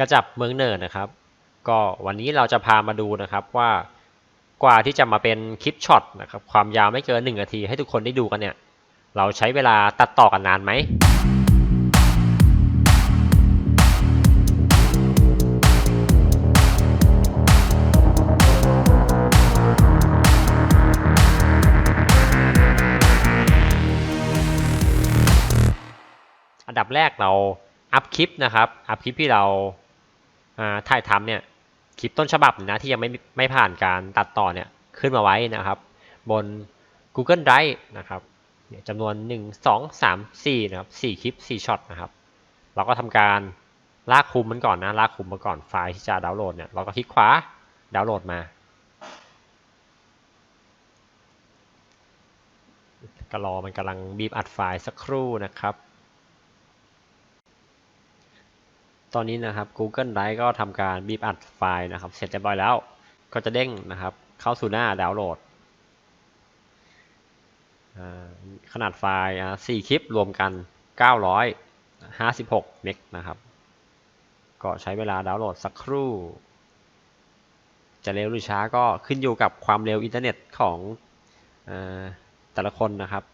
กระจับเมืองเนิร์ดนะครับ ก็วันนี้เราจะพามาดูนะครับว่ากว่าที่จะมาเป็นคลิปช็อตนะครับความยาวไม่เกินหนึ่งนาทีให้ทุกคนได้ดูกันเนี่ย เราใช้เวลาตัดต่อกันนานไหมอันดับแรกเราอัพคลิปนะครับ อัพคลิปที่เรา ถ่ายทำเนี่ยคลิปต้นฉบับนะที่ยังไม่ไม่ผ่านการตัดต่อเนี่ยขึ้นมาไว้นะครับ บน Google Drive นะครับเนี่ยจำนวน 1 2 3 4นะครับ4คลิป4ช็อตนะครับ เราก็ทำการลากคุมมันก่อนนะลากคุมมาก่อนไฟล์ที่จะดาวน์โหลดเนี่ยเราก็คลิกขวาดาวน์โหลดมา ก็รอมันกำลังบีบอัดไฟล์สักครู่นะครับ ตอนนี้นะครับ Google Drive ก็ทำการบีบอัดไฟล์นะครับ เสร็จเรียบร้อยแล้ว ก็จะเด้งนะครับ เข้าสู่หน้าดาวน์โหลด ขนาดไฟล์ 4 คลิปรวมกัน 956 เมกนะครับ ก็ใช้เวลาดาวน์โหลดสักครู่ จะเร็วหรือช้าก็ขึ้นอยู่กับความเร็วอินเทอร์เน็ตของอแต่ละคนนะครับ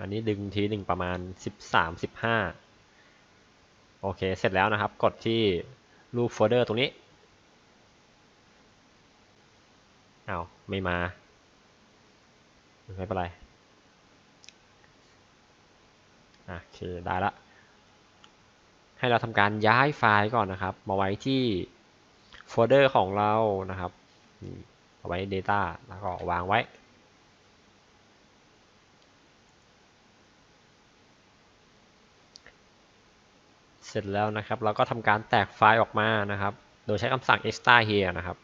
อันนี้ดึงทีหนึ่งประมาณสิบสามสิบห้าโอเค เสร็จแล้วนะครับ กดที่รูปโฟลเดอร์ตรงนี้อา้าวไม่มา ไม่เป็นไรโอเค ได้ละ ให้เราทำการย้ายไฟล์ก่อนนะครับ มาไว้ที่โฟลเดอร์ของเรานะครับ เอาไว้ Data แล้วก็วางไว้ เสร็จแล้วนะครับ เราก็ทำการแตกไฟล์ออกมานะครับ โดยใช้คำสั่ง extra here นะครับ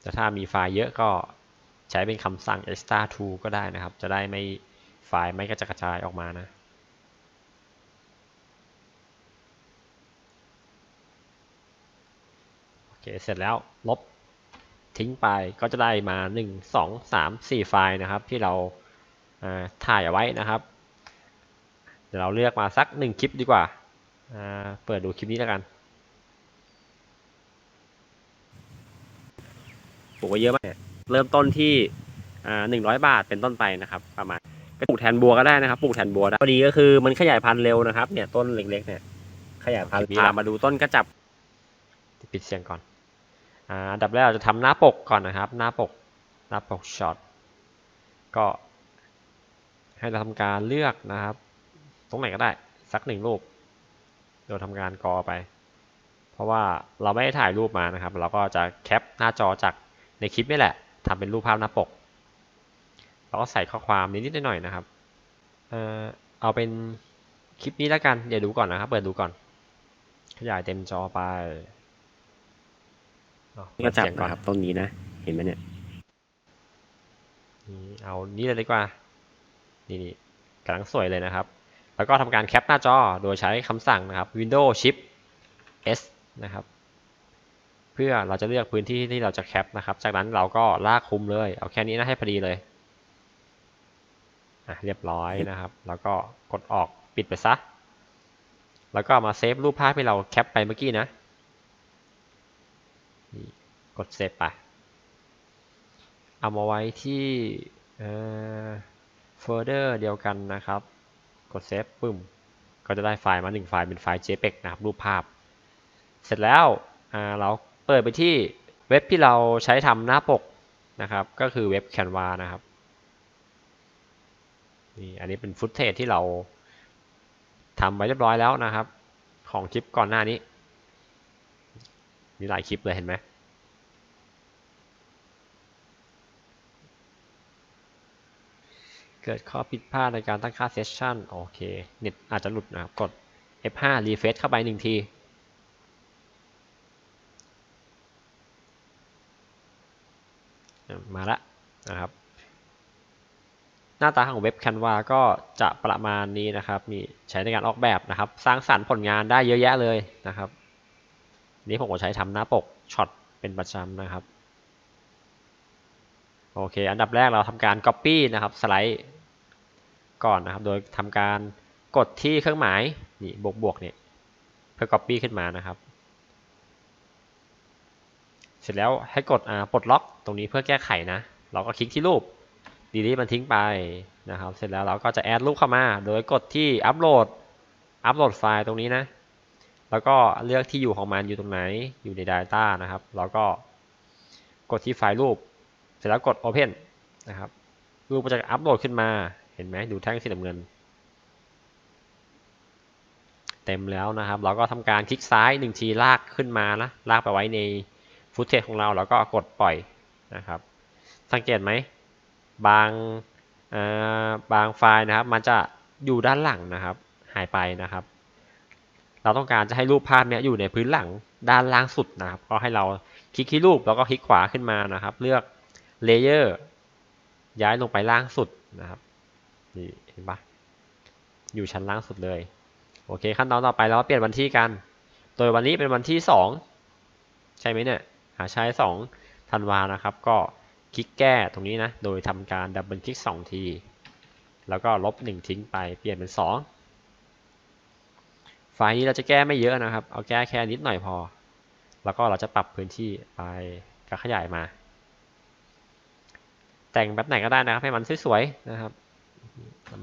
แต่ถ้ามีไฟล์เยอะก็ใช้เป็นคำสั่ง extra to ก็ได้นะครับ จะได้ไม่ไฟล์ไม่กระจัดกระจายออกมานะโอเคเสร็จแล้วลบ ทิ้งไปก็จะได้มา 1 2 3 4 ไฟล์นะครับ ที่เราอ่าถ่ายเอาไว้นะครับ เดี๋ยวเราเลือกมาสัก 1 คลิปดีกว่าอ่าเปิดดูคลิปนี้แล้วกันปลูกไว้เยอะมากเริ่มต้นที่อ่า100บาทเป็นต้นไปนะครับ ประมาณไปปลูกแทนบัวก็ได้นะครับปลูกแทนบัวได้พอดีก็คือมันขยายพันธุ์เร็วนะครับ เนี่ยต้นเล็กๆเนี่ยขยายพันธุ์พามาดูต้นกระจับปิดเสียงก่อน อ่าอันดับแรกเราจะทำหน้าปกก่อนนะครับ หน้าปกหน้าปกช็อตก็ให้เราทำการเลือกนะครับ ตรงไหนก็ได้สักหนึ่งรูปโดยทำการกอไป เพราะว่าเราไม่ได้ถ่ายรูปมานะครับ เราก็จะแคปหน้าจอจากในคลิปนี่แหละทำเป็นรูปภาพหน้าปกเราก็ใส่ข้อความนิดๆหน่อยๆนะครับเออเอาเป็นคลิปนี้แล้วกัน เดี๋ยวดูก่อนนะครับ เปิดดูก่อน ขยายเต็มจอไป ก็จับเสียงก่อนนะครับต้นนี้นะ เห็นไหมเนี่ยนี่เอานี่เลยดีกว่า นี่นี่กำลังสวยเลยนะครับ แล้วก็ทำการแคปหน้าจอโดยใช้คำสั่งนะครับ Windows Shift S นะครับ เพื่อเราจะเลือกพื้นที่ที่เราจะแคปนะครับ จากนั้นเราก็ลากคุมเลย เอาแค่นี้นะให้พอดีเลยอะเรียบร้อยนะครับ แล้วก็กดออกปิดไปซะ แล้วก็มาเซฟรูปภาพที่เราแคปไปเมื่อกี้นะนี่ กดเซฟไป เอามาไว้ที่โฟลเดอร์เดียวกันนะครับ กดเซฟปึ้มก็จะได้ไฟล์มาหนึ่งไฟล์เป็นไฟล์ JPEG นะครับรูปภาพ เสร็จแล้วเราเปิดไปที่เว็บที่เราใช้ทำหน้าปกนะครับ ก็คือเว็บ Canva นะครับนี่อันนี้เป็นฟุตเทจที่เราทำไว้เรียบร้อยแล้วนะครับ ของคลิปก่อนหน้านี้ มีหลายคลิปเลยเห็นไหม เกิดข้อผิดพลาดในการตั้งค่าเซสชันโอเคเน็ตอาจจะหลุดนะครับ กด F5 refresh เข้าไปหนึ่งที มาละนะครับ หน้าตาของเว็บ Canva ก็จะประมาณนี้นะครับ มีใช้ในการออกแบบนะครับ สร้างสรรค์ผลงานได้เยอะแยะเลยนะครับ นี่ผมก็ใช้ทำหน้าปกช็อตเป็นประจำนะครับโอเค อันดับแรกเราทำการ Copy นะครับ สไลด์ ก่อนนะครับ โดยทำการกดที่เครื่องหมายนี่บวกบวกๆเนี่ยเพื่อ Copy ขึ้นมานะครับ เสร็จแล้วให้กดอ่าปลดล็อกตรงนี้เพื่อแก้ไขนะ เราก็คลิกที่รูปดีลีมันทิ้งไปนะครับ เสร็จแล้วเราก็จะแอดรูปเข้ามา โดยกดที่อัปโหลดอัปโหลดไฟล์ตรงนี้นะ แล้วก็เลือกที่อยู่ของมันอยู่ตรงไหนอยู่ใน Data นะครับ แล้วก็กดที่ไฟล์รูป เสร็จแล้วกด Open นะครับ รูปก็จะอัปโหลดขึ้นมา เห็นไหมดูแท่งสีน้ำเงิน เต็มแล้วนะครับ เราก็ทำการคลิกซ้ายหนึ่งทีลากขึ้นมานะ ลากไปไว้ในฟุตเทจของเราแล้วก็กดปล่อยนะครับ สังเกตไหม บางาบางไฟล์นะครับ มันจะอยู่ด้านหลังนะครับ หายไปนะครับ เราต้องการจะให้รูปภาพเนี้ยอยู่ในพื้นหลังด้านล่างสุดนะครับ ก็ให้เราคลิกที่รูปแล้วก็คลิกขวาขึ้นมานะครับ เลือกเลเยอร์ย้ายลงไปล่างสุดนะครับ นี่เห็นปะอยู่ชั้นล่างสุดเลย โอเค ขั้นตอนต่อไปเราเปลี่ยนวันที่กัน โดยวันนี้เป็นวันที่สองใช่ไหมเนี่ยหาใช้สองธันวานะครับ ก็คลิกแก้ตรงนี้นะ โดยทำการดับเบิลคลิกสองที แล้วก็ลบหนึ่งทิ้งไป เปลี่ยนเป็นสองไฟล์นี้เราจะแก้ไม่เยอะนะครับ เอาแก้แค่นิดหน่อยพอ แล้วก็เราจะปรับพื้นที่ไปก็ขยายมา แต่งแบบไหนก็ได้นะครับ ให้มันสวยๆนะครับ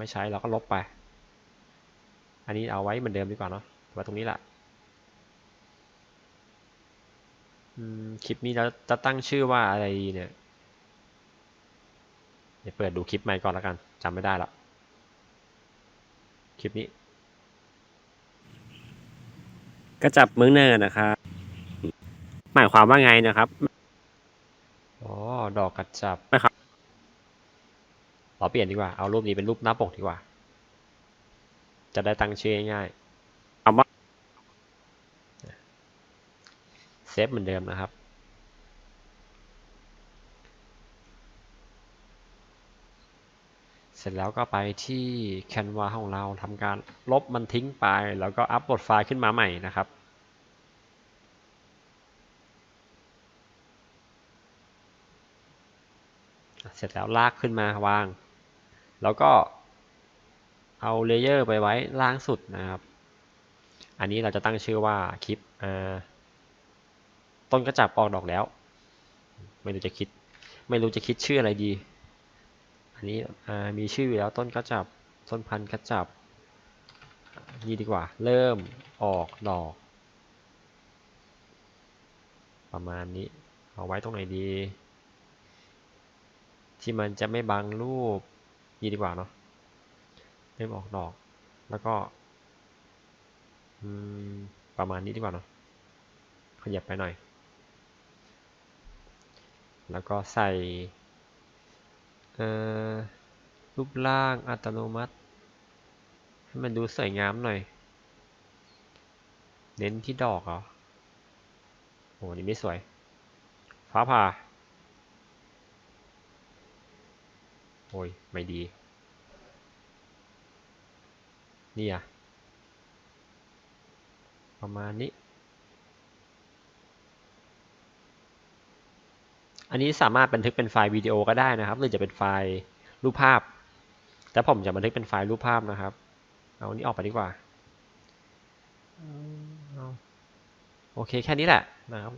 ไม่ใช้เราก็ลบไป อันนี้เอาไว้เหมือนเดิมดีกว่าเนาะไว้ตรงนี้แหละอืมคลิปนี้เราจะตั้งชื่อว่าอะไรดีเนี่ยเดี๋ยวเปิดดูคลิปใหม่ก่อนแล้วกันจำไม่ได้ละคลิปนี้ก็จับมือเนินนะครับหมายความว่าไงนะครับอ๋อดอกกระจับไม่ครับ เราเปลี่ยนดีกว่า เอารูปนี้เป็นรูปหน้าปกดีกว่า จะได้ตั้งชื่อง่ายคำว่าๆเซฟเหมือนเดิมนะครับ เสร็จแล้วก็ไปที่ Canva ของเราทำการลบมันทิ้งไป แล้วก็อัปโหลดไฟล์ขึ้นมาใหม่นะครับเสร็จแล้วลากขึ้นมาวาง แล้วก็เอาเลเยอร์ไปไว้ล่างสุดนะครับ อันนี้เราจะตั้งชื่อว่าคลิปต้นกระจับออกดอกแล้ว ไม่รู้จะคิด ไม่รู้จะคิดชื่ออะไรดี อันนี้มีชื่ออยู่แล้วต้นกระจับต้นพันธุ์กระจับนี่ดีกว่า เริ่มออกดอก ประมาณนี้ เอาไว้ตรงไหนดี ที่มันจะไม่บังรูป นี่ดีกว่าเนาะเริ่มออกดอก แล้วก็ประมาณนี้ดีกว่าเนาะขยับไปหน่อย แล้วก็ใส่รูปร่างอัตโนมัติ ให้มันดูสวยงามหน่อย เน้นที่ดอกเหรอโอ้นี่ไม่สวย ฟ้าผ่า โอ้ย ไม่ดี นี่อะประมาณนี้ อันนี้สามารถบันทึกเป็นไฟล์วิดีโอก็ได้นะครับ หรือจะเป็นไฟล์รูปภาพ แต่ผมจะบันทึกเป็นไฟล์รูปภาพนะครับ เอาอันนี้ออกไปดีกว่าเอาโอเคแค่นี้แหละนะครับ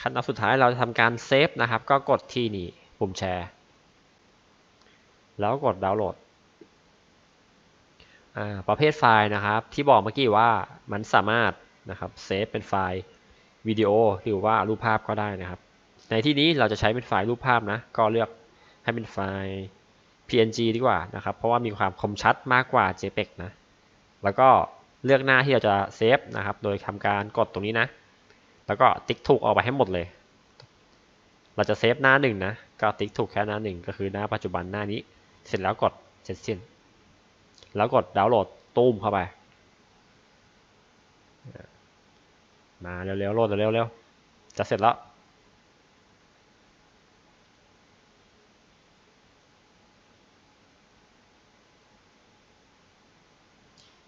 ขั้นตอนสุดท้ายเราจะทำการเซฟนะครับ ก็กดที่นี่ปุ่มแชร์ แล้วกดดาวน์โหลดประเภทไฟล์นะครับ ที่บอกเมื่อกี้ว่ามันสามารถนะครับเซฟเป็นไฟล์วิดีโอหรือว่ารูปภาพก็ได้นะครับ ในที่นี้เราจะใช้เป็นไฟล์รูปภาพนะ ก็เลือกให้เป็นไฟล์ PNG ดีกว่านะครับ เพราะว่ามีความคมชัดมากกว่า JPEG นะ แล้วก็เลือกหน้าที่เราจะเซฟนะครับ โดยทำการกดตรงนี้นะ แล้วก็ติ๊กถูกออกไปให้หมดเลย เราจะเซฟหน้าหนึ่งนะ ก็ติ๊กถูกแค่หน้าหนึ่งก็คือหน้าปัจจุบันหน้านี้ เสร็จแล้วกดเสร็จสิ้น แล้วกดดาวน์โหลดตูมเข้าไป มาเร็วๆโหลดเร็วๆจะเสร็จแล้ว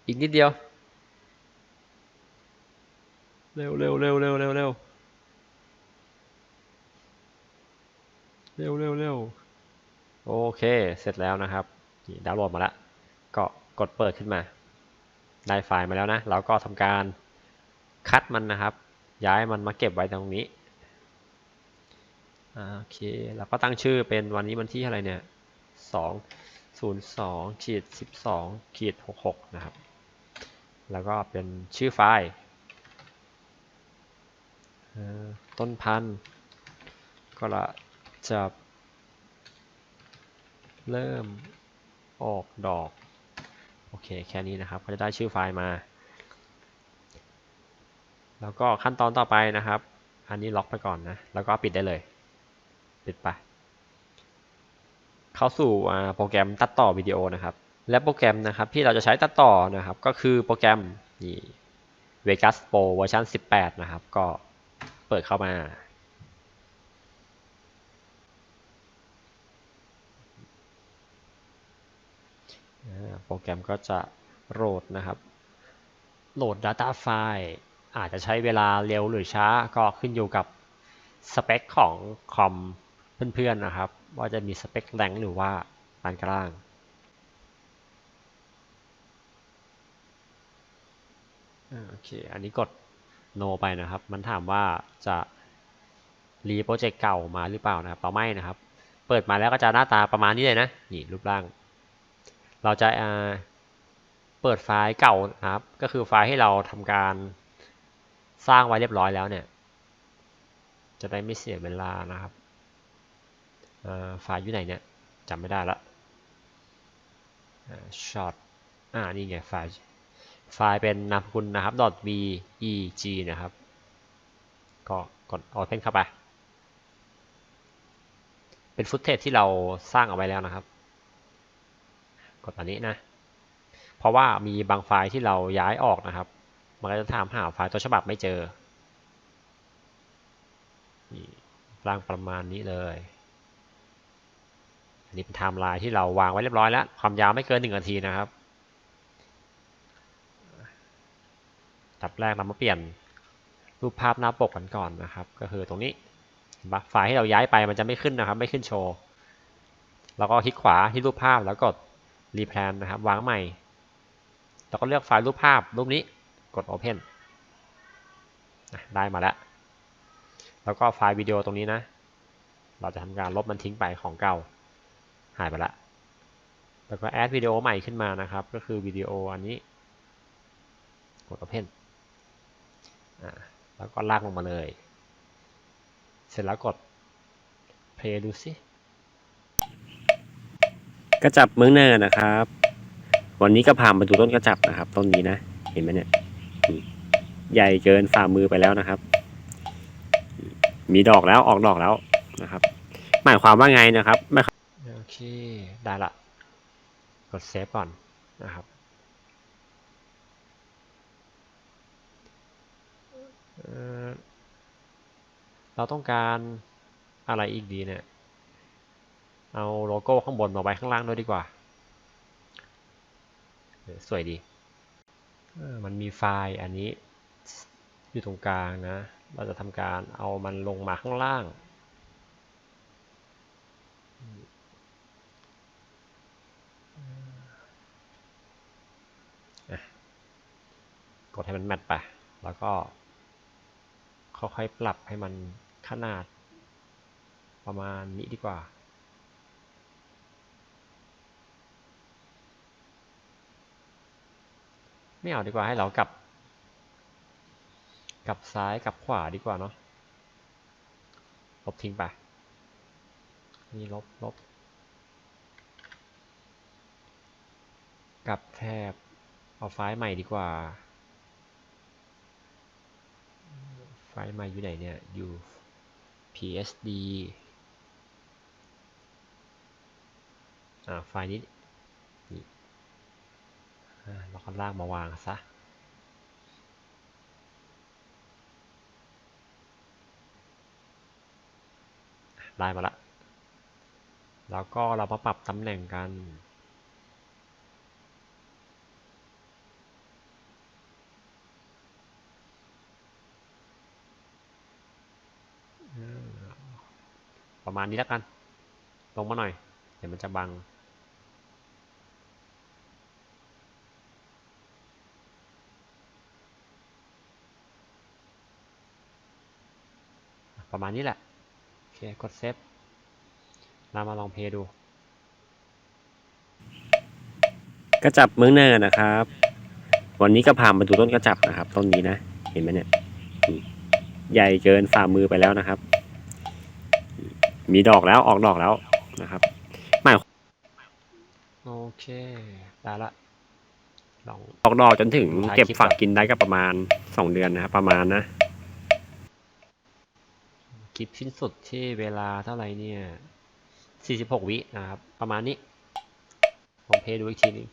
อีกนิดเดียว เร็วเร็วเร็วเร็วเร็วเร็วเร็วเร็วเร็วโอ เค เสร็จแล้วนะครับนี่ดาวน์โหลดมาแล้ว ก็กดเปิดขึ้นมา ได้ไฟล์มาแล้วนะ เราก็ทำการคัดมันนะครับ ย้ายมันมาเก็บไว้ตรงนี้อ่าโอเค แล้วก็ตั้งชื่อเป็นวันนี้วันที่อะไรเนี่ยสองศูนย์สองขีดสิบสองขีดหกหกนะครับ แล้วก็เป็นชื่อไฟล์อ่อต้นพันธุ์ก็ละจะ เริ่มออกดอก โอเค แค่นี้นะครับก็จะได้ชื่อไฟล์มา แล้วก็ขั้นตอนต่อไปนะครับ อันนี้ล็อกไปก่อนนะ แล้วก็ปิดได้เลย ปิดไป เข้าสู่โปรแกรมตัดต่อวิดีโอนะครับ และโปรแกรมนะครับที่เราจะใช้ตัดต่อนะครับ ก็คือโปรแกรมนี่ Vegas Pro เวอร์ชัน18 นะครับ ก็เปิดเข้ามา โปรแกรมก็จะโหลดนะครับ โหลด Data ไฟล์อาจจะใช้เวลาเร็วหรือช้าก็ขึ้นอยู่กับสเปคของคอมเพื่อนๆนะครับ ว่าจะมีสเปคแรงหรือว่าปานกลางโอเค อันนี้กด no ไปนะครับ มันถามว่าจะรีโปรเจกต์เก่ามาหรือเปล่านะครับเราไม่นะครับ เปิดมาแล้วก็จะหน้าตาประมาณนี้เลยนะ นี่รูปร่าง เราจะเปิดไฟล์เก่านะครับ ก็คือไฟล์ที่เราทำการสร้างไว้เรียบร้อยแล้วเนี่ย จะได้ไม่เสียเวลานะครับไฟล์อยู่ไหนเนี่ยจำไม่ได้ละช็อตอ่านี่ไงไฟล์ไฟล์เป็นนามสกุลนะครับ .veg นะครับ ก็กด open เข้าไป เป็นฟุตเทจที่เราสร้างเอาไว้แล้วนะครับ กดอันนี้นะ เพราะว่ามีบางไฟล์ที่เราย้ายออกนะครับ มันก็จะถามหาไฟล์ต้นฉบับไม่เจอร่างประมาณนี้เลย อันนี้เป็นไทม์ไลน์ที่เราวางไว้เรียบร้อยแล้ว ความยาวไม่เกินหนึ่งนาทีนะครับดับแรกเรามาเปลี่ยนรูปภาพหน้าปกกันก่อนนะครับ ก็คือตรงนี้ไฟล์ที่เราย้ายไปมันจะไม่ขึ้นนะครับ ไม่ขึ้นโชว์ แล้วก็คลิกขวาที่รูปภาพแล้วกด รีแพลนนะครับ วางใหม่แล้วก็เลือกไฟล์รูปภาพรูปนี้ กด Open ได้มาแล้ว แล้วก็ไฟล์วิดีโอตรงนี้นะ เราจะทำการลบมันทิ้งไปของเก่า หายไปละ แล้วก็แอดวิดีโอใหม่ขึ้นมานะครับ ก็คือวิดีโออันนี้ กด Open แล้วก็ลากลงมาเลย เสร็จแล้วกด Play ดูสิ กระจับเมืองเนินนะครับ วันนี้ก็พามาดูต้นกระจับนะครับ ต้นนี้นะ เห็นไหมเนี่ย ใหญ่เกินฝ่ามือไปแล้วนะครับ มีดอกแล้วออกดอกแล้วนะครับ หมายความว่าไงนะครับไม่โอเค ได้ละ กดเซฟก่อนนะครับเเราต้องการอะไรอีกดีเนี่ย เอาโลโก้ข้างบนมาไว้ข้างล่างด้วยดีกว่าเสวยดี มันมีไฟล์อันนี้อยู่ตรงกลางนะ เราจะทำการเอามันลงมาข้างล่าง กดให้มันแมทไป แล้วก็ค่อยๆปรับให้มันขนาดประมาณนี้ดีกว่า ไม่เอาดีกว่าให้เรากลับ กลับซ้ายกลับขวาดีกว่าเนาะลบทิ้งไปนี่ลบลบกลับแทบเอาไฟล์ใหม่ดีกว่า ไฟล์ใหม่อยู่ไหนเนี่ยอยู่ PSD อ่าไฟล์นี้ เราก็ลากมาวางซะได้มาละ แล้วก็เรามาปรับตำแหน่งกัน ประมาณนี้แล้วกัน ลงมาหน่อย เดี๋ยวมันจะบัง ประมาณนี้แหละ โอเค กดเซฟเรามาลองเพลย์ดู กระจับเมืองเนินนะครับ วันนี้ก็พามาดูต้นกระจับนะครับ ต้นนี้นะ เห็นไหมเนี่ยนี่ใหญ่เกินฝ่ามือไปแล้วนะครับ มีดอกแล้วออกดอกแล้วนะครับหมายโอเค ได้ละลองออกดอกจนถึงถ่ายเก็บคลิปฝักก่อนกินได้ก็ประมาณสองเดือนนะครับประมาณนะ คลิปสิ้นสุดที่เวลาเท่าไหร่เนี่ย 46 วินะครับ ประมาณนี้ ผมเพลย์ดูอีกทีหนึง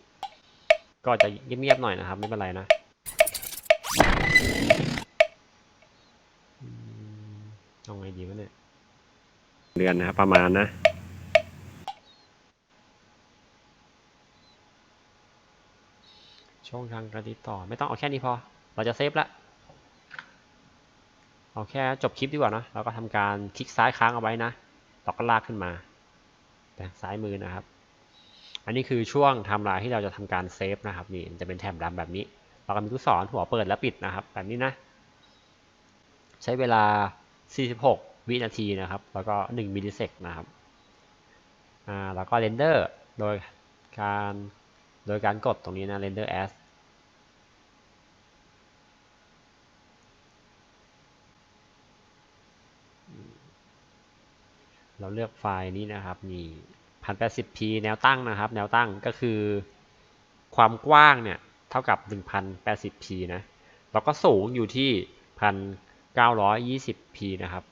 ก็จะเงียบๆหน่อยนะครับ ไม่เป็นไรนะอืมเอาไงดีวะเนี่ย เดือนนะครับ ประมาณนะช่องทางการติดต่อ ไม่ต้องเอาแค่นี้พอ เราจะเซฟละ เอาแค่จบคลิปดีกว่านะเราก็ทำการคลิกซ้ายค้างเอาไว้นะเราก็ลากขึ้นมาแต่ซ้ายมือนะครับ อันนี้คือช่วงไทำลายที่เราจะทำการเซฟนะครับนี่จะเป็นแถบดำแบบนี้ เราก็มีลูกศรหัวเปิดและปิดนะครับ แบบนี้นะ ใช้เวลา 46 วินาทีนะครับ แล้วก็ 1มิลลิเซกนะครับอ่าแล้วก็เรนเดอร์โดยการโดยการกดตรงนี้นะ render as เราเลือกไฟล์นี้นะครับนี่ 1080p แนวตั้งนะครับ แนวตั้งก็คือ ความกว้างเนี่ยเท่ากับ 1080p นะ แล้วก็สูงอยู่ที่ 1920p นะครับ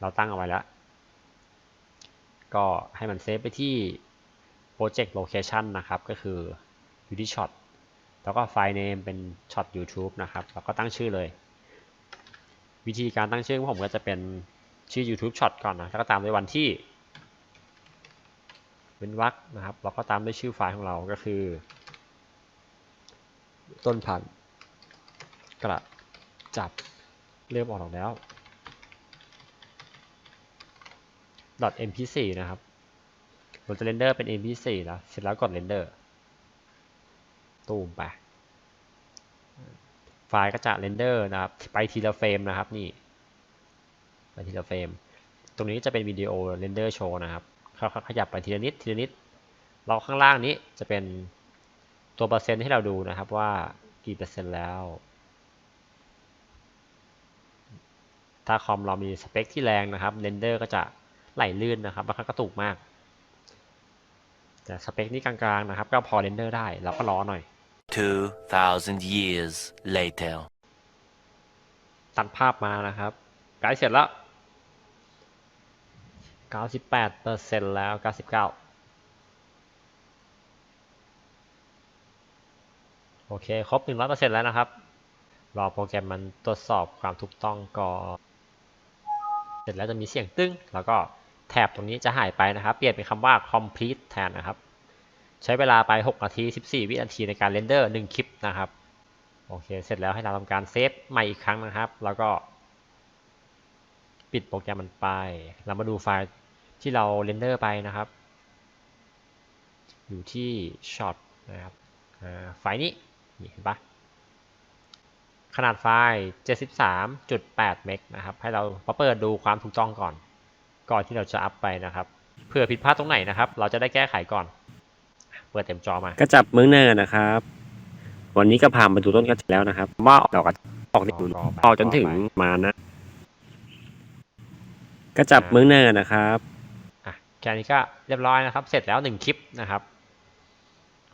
เราตั้งเอาไว้แล้ว ก็ให้มันเซฟไปที่ project location นะครับ ก็คืออยู่ที่ช็อตแล้วก็ไฟล์ name เป็นช็อต YouTube นะครับ แล้วก็ตั้งชื่อเลย วิธีการตั้งชื่อของผมก็จะเป็น ชื่อ YouTube Shot ก่อนนะแล้วก็ตามด้วยวันที่เป็นวรรคนะครับแล้วก็ตามด้วยชื่อไฟล์ของเราก็คือ ต้นพันธุ์กระจับเริ่มออกดอกแล้ว .mp4 นะครับผมจะเรนเดอร์เป็น mp4 นะเสร็จแล้วกดเรนเดอร์ตูมไปไฟล์ก็จะเรนเดอร์นะครับ ไปทีละเฟรมนะครับนี่ ไปทีละเฟรม ตรงนี้จะเป็นวิดีโอเรนเดอร์โชว์นะครับเขาขยับไปทีละนิดทีละนิด เราข้างล่างนี้จะเป็นตัวเปอร์เซ็นต์ให้เราดูนะครับว่ากี่เปอร์เซ็นต์แล้ว ถ้าคอมเรามีสเปคที่แรงนะครับเรนเดอร์ก็จะไหลลื่นนะครับบางครั้งกระตุกมากแต่สเปคนี้กลางๆนะครับ ก็พอเรนเดอร์ได้เราก็รอหน่อย 2,000 years later. ตัดภาพมานะครับใกล้เสร็จแล้ว 98เปอร์เซ็นต์แล้ว 99 โอเค ครบ 100เปอร์เซ็นต์แล้วนะครับ รอโปรแกรมมันตรวจสอบความถูกต้องก่อนเสร็จแล้วจะมีเสียงตึ้ง แล้วก็แถบตรงนี้จะหายไปนะครับ เปลี่ยนเป็นคำว่า complete แทนนะครับ ใช้เวลาไป 6 นาที 14 วินาทีในการเรนเดอร์ 1 คลิปนะครับ โอเค เสร็จแล้วให้เราทำการเซฟใหม่อีกครั้งนะครับ แล้วก็ปิดโปรแกรมมันไป เรามาดูไฟล์ ที่เราเรนเดอร์ไปนะครับ อยู่ที่ช็อตนะครับไฟล์นี้นี่เห็นปะขนาดไฟล์ 73.8 เมกนะครับ ให้เรามาเปิดดูความถูกต้องก่อน ก่อนที่เราจะอัพไปนะครับเผื่อผิดพลาดตรงไหนนะครับ เราจะได้แก้ไขก่อน เปิดเต็มจอมา กระจับเมืองเนินนะครับ วันนี้ก็พานมาดูต้นกระจับแล้วนะครับ ว่าดอกกับออกนี่รอไปออกจนถึงมานะ กระจับเมืองเนินนะครับ แค่นี้ก็เรียบร้อยนะครับ เสร็จแล้วหนึ่งคลิปนะครับ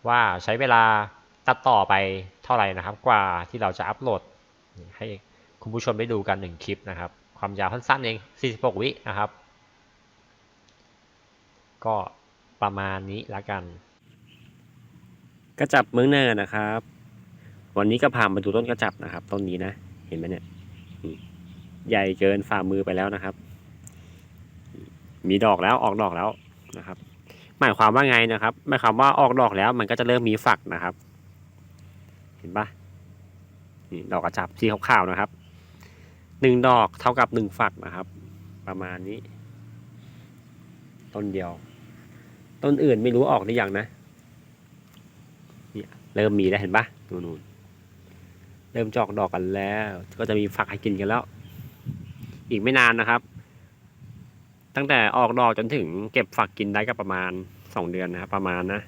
ว่าใช้เวลาตัดต่อไปเท่าไหร่นะครับ กว่าที่เราจะอัปโหลด ให้คุณผู้ชมได้ดูกันหนึ่งคลิปนะครับ ความยาวสั้นๆเอง 46 วินะครับ ก็ประมาณนี้ละกัน กระจับเมืองเนินนะครับ วันนี้ก็พามาดูต้นกระจับนะครับ ต้นนี้นะ เห็นไหมเนี่ยใหญ่เกินฝ่ามือไปแล้วนะครับ มีดอกแล้วออกดอกแล้วนะครับ หมายความว่าไงนะครับ หมายความว่าออกดอกแล้ว มันก็จะเริ่มมีฝักนะครับ เห็นปะนี่ดอกกระจับสีขาวๆนะครับหนึ่งดอกเท่ากับหนึ่งฝักนะครับ ประมาณนี้ ต้นเดียว ต้นอื่นไม่รู้ออกหรือยังนะเนี่ยเริ่มมีแล้วเห็นปะนู่นเริ่มจอกดอกกันแล้ว ก็จะมีฝักให้กินกันแล้ว อีกไม่นานนะครับ ตั้งแต่ออกดอกจนถึงเก็บฝักกินได้ก็ประมาณสองเดือนนะครับประมาณนะ